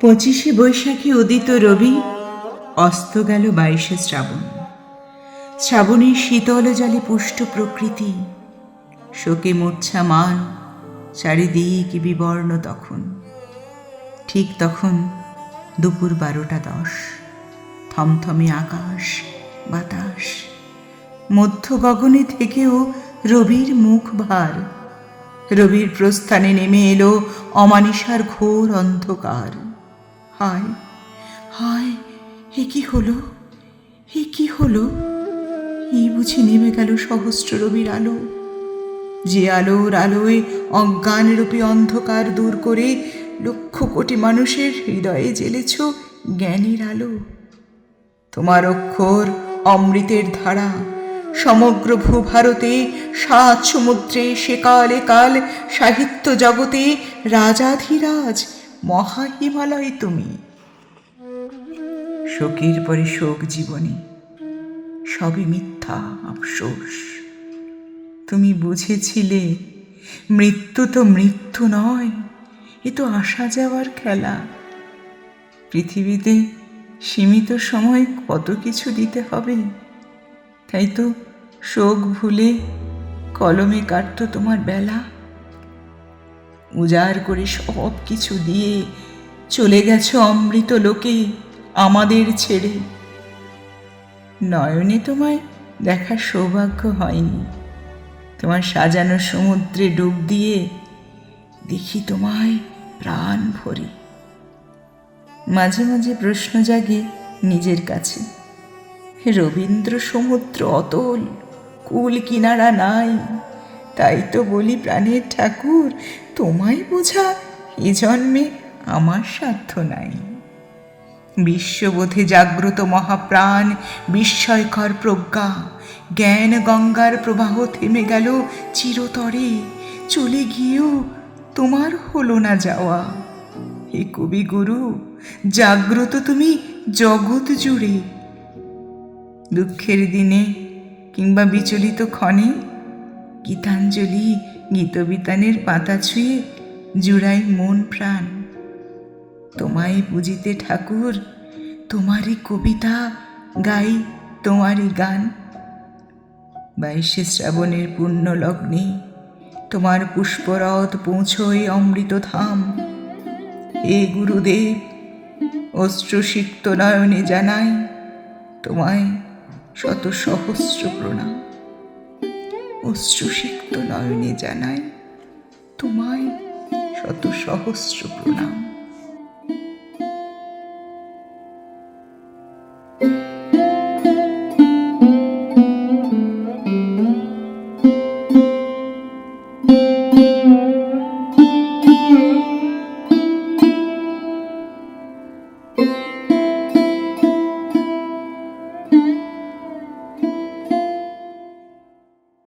পঁচিশে বৈশাখে উদিত রবি, অস্ত গেল বাইশে শ্রাবণ। শ্রাবণের শীতল জলে পুষ্ট প্রকৃতি, শোকে মূর্ছা মান চারিদিক বিবর্ণ তখন। ঠিক তখন দুপুর বারোটা দশ, থমথমে আকাশ, বাতাস। মধ্য গগনে থেকেও রবির মুখ ভার। রবির প্রস্থানে নেমে এলো অমানিসার ঘোর অন্ধকার। হায় হায়, এ কি হলো? এ কি হলো? এই বুঝি নেমে গেল সহস্র রবির আলো। যে আলোর আলোয় অজ্ঞানরূপী অন্ধকার দূর করে লক্ষ কোটি মানুষের হৃদয়ে জ্বেলেছ জ্ঞানের আলো। তোমার অক্ষর অমৃতের ধারা, সমগ্র ভূভারতে, সাত সমুদ্রে, সেকালে কাল সাহিত্য জগতে রাজাধিরাজ মহা হিমালয় তুমি। শোকের পরে শোক জীবনী, সবই মিথ্যা আফসোস। তুমি বুঝেছিলে, মৃত্যু তো মৃত্যু নয়, এ তো আসা যাওয়ার খেলা। পৃথিবীতে সীমিত সময় কত কিছু দিতে হবে? তাই তো শোক ভুলে কলমে কাটত তোমার বেলা। উজাড় করে সব কিছু দিয়ে চলে গেছো অমৃত লোকে আমাদের ছেড়ে। নয়নে তোমায় দেখার সৌভাগ্য হয়নি। তোমার সাজানো সমুদ্রে ডুব দিয়ে দেখি তোমায় প্রাণ ভরি। মাঝে মাঝে প্রশ্ন জাগে নিজের কাছে, রবীন্দ্র সমুদ্র অতল, কুল কিনারা নাই। তাই তো বলি প্রাণের ঠাকুর, তোমায় বোঝা এ জন্মে আমার সাধ্য নাই। বিশ্ববোধে জাগ্রত মহাপ্রাণ, বিস্ময়কর প্রজ্ঞা, জ্ঞান গঙ্গার প্রবাহ থেমে গেল চিরতরে, চলে গিয়েও তোমার হলো না যাওয়া। হে কবিগুরু জাগ্রত তুমি জগৎ জুড়ে। দুঃখের দিনে কিংবা বিচলিত ক্ষণে গীতাঞ্জলি গীতবিতানের পাতা ছুঁয়ে জুড়াই মন প্রাণ। তোমায় বুঝিতে ঠাকুর, তোমারই কবিতা গাই, তোমারই গান। বাইশে শ্রাবণের পুণ্য লগ্নে তোমার পুষ্পরথ পৌঁছই অমৃত ধাম। হে গুরুদেব, অশ্রুসিক্ত নয়নে জানাই তোমায় শত সহস্র প্রণাম। অশ্রুসিক্ত নয়নে জানাই তোমায় শত সহস্র প্রণাম।